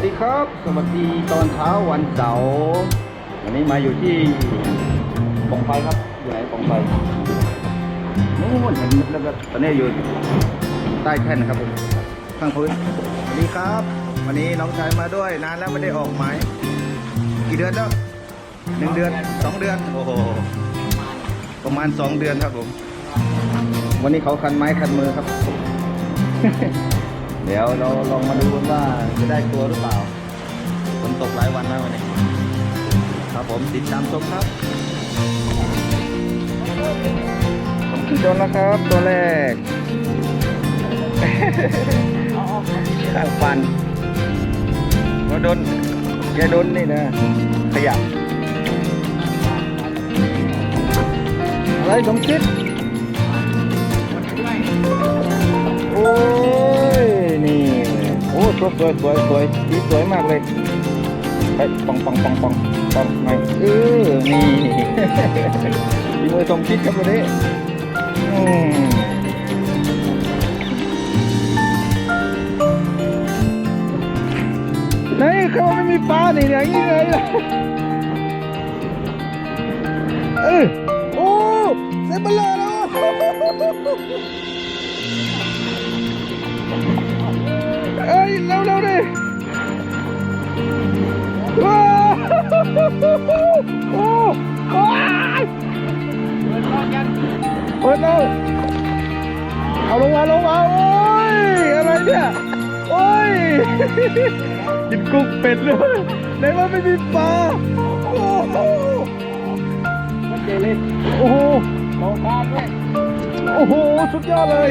ัสดีครับ สวัสดีตอนเช้าวันเสาร์วันนี้มาอยู่ที่ปองไฟครับ อยู่ไหนปองไฟนู้นเห็นแล้วก็ตอนนี้อยู่ใต้แท่นครับผมข้างพื้นสวัสดีครับ วันนี้น้องชายมาด้วยนานแล้วไม่ได้ออกหมายกี่เดือนแล้วหนึ่งเดือนสองเดือนโอ้โหประมาณสองเดือนครับผม วันนี้เขาคันไม้คันมือครับ เดี๋ยวเราลองมาดูกันว่าจะได้ตัวหรือเปล่าฝนตกหลายวันแล้ววันนี้ครับผมติดตามชมครับผมขึ้นโดนแล้วครับตัวแรกข้างฟันมาโดนแกโดนนี่นะขยับอะไรสมคิด สวยสวยสวยสวยสีสวยมากเลยไปปองปองปองปองปองไงเออนี่ดีมือสมคิดครับวันนี้อืมไหนเขาไม่มีปลาหนี่อย่างนี้เลยล่ะเออโอ้เซบลเลอร์แล้ว โอ้โอ้ยเปิดล้วเอาลงมาลงมาโอ้ยอะไรเนี่ยโอ้ยกินกุ้งเป็ดเลยไหนว่าไม่มีปลาโอ้โหเจลิโอ้โหมองตาด้วยโอ้โหสุดยอดเลย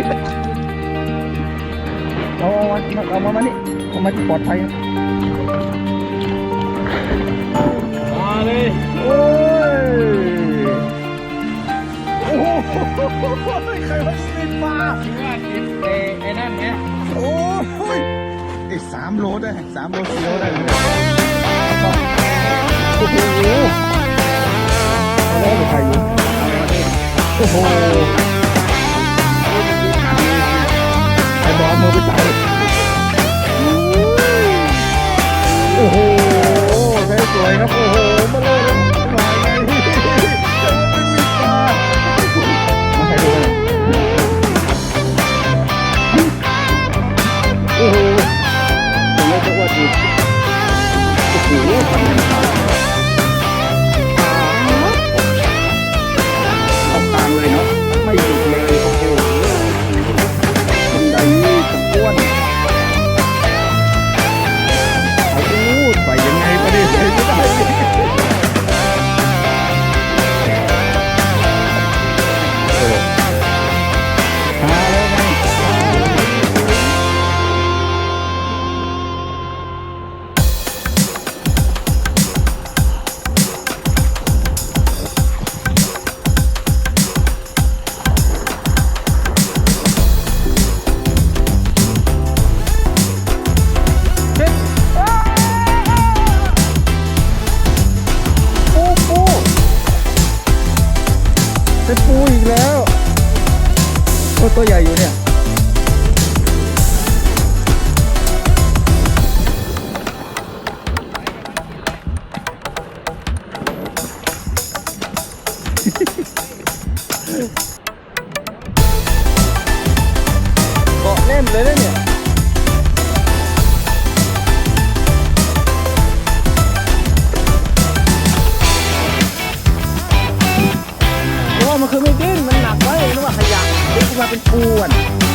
เอาเอามาเอามามานี่เอามาที่ปลอดภัย อไอ้นั่นเนี่ยโอ้ยไอ้สามโลได้สามโลสี่โลได้เลยโอ้โห อ้โตัวใหญ่อยู่เนี่ยเกาะแน่นเลยนะเนี่ยเพราะว่ามันคือไม่ดิ้นมันหนักไว่าขยะดิ้นขึ้นมาเป็นปูอะ